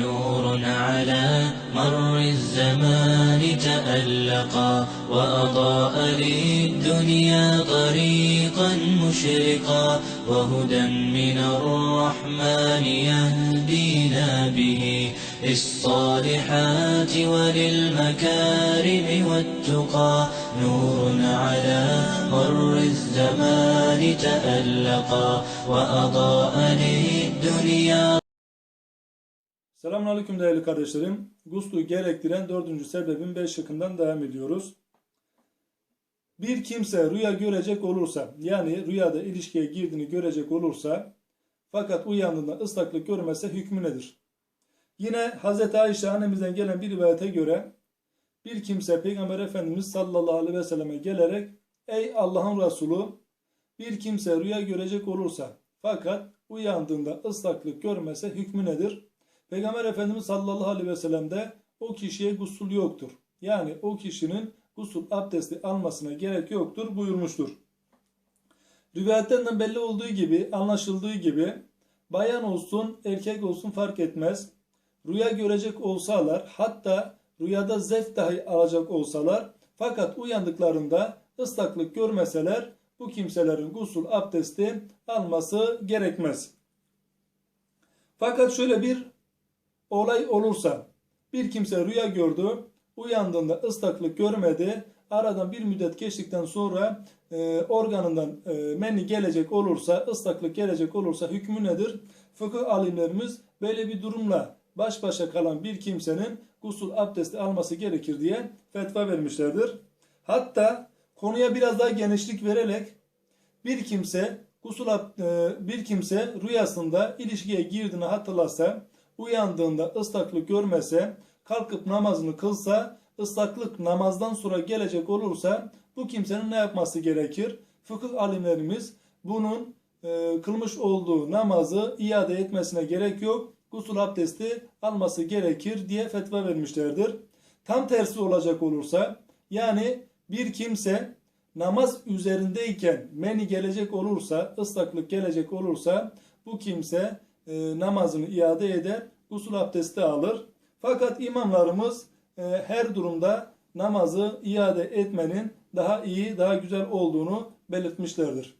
نور على مر الزمان تألقا وأضاء للدنيا طريقا مشرقا وهدى من الرحمن يهدينا به للصالحات وللمكارم والتقى نور على مر الزمان تألقا وأضاء للدنيا Selamünaleyküm değerli kardeşlerim. Guslu gerektiren dördüncü sebebin beş şıkkından devam ediyoruz. Bir kimse rüya görecek olursa, yani rüyada ilişkiye girdiğini görecek olursa, fakat uyandığında ıslaklık görmezse hükmü nedir? Yine Hz. Ayşe annemizden gelen bir rivayete göre, bir kimse Peygamber Efendimiz sallallahu aleyhi ve selleme gelerek, Ey Allah'ın Resulü, bir kimse rüya görecek olursa, fakat uyandığında ıslaklık görmezse hükmü nedir? Peygamber Efendimiz sallallahu aleyhi ve sellem de o kişiye gusül yoktur. Yani o kişinin gusül abdesti almasına gerek yoktur buyurmuştur. Rivayetten de belli olduğu gibi, anlaşıldığı gibi bayan olsun, erkek olsun fark etmez. Rüya görecek olsalar, hatta rüyada zevk dahi alacak olsalar, fakat uyandıklarında ıslaklık görmeseler, bu kimselerin gusül abdesti alması gerekmez. Fakat şöyle bir olay olursa bir kimse rüya gördü, uyandığında ıslaklık görmedi, aradan bir müddet geçtikten sonra e, organından e, menni gelecek olursa, ıslaklık gelecek olursa hükmü nedir? Fıkıh alimlerimiz böyle bir durumla baş başa kalan bir kimsenin gusül abdesti alması gerekir diye fetva vermişlerdir. Hatta konuya biraz daha genişlik vererek bir kimse gusül e, bir kimse rüyasında ilişkiye girdiğini hatırlasa, uyandığında ıslaklık görmese, kalkıp namazını kılsa, ıslaklık namazdan sonra gelecek olursa bu kimsenin ne yapması gerekir? Fıkıh alimlerimiz bunun e, kılmış olduğu namazı iade etmesine gerek yok. Gusül abdesti alması gerekir diye fetva vermişlerdir. Tam tersi olacak olursa yani bir kimse namaz üzerindeyken meni gelecek olursa, ıslaklık gelecek olursa bu kimse e, namazını iade eder, usul abdesti alır. Fakat imamlarımız e, her durumda namazı iade etmenin daha iyi, daha güzel olduğunu belirtmişlerdir.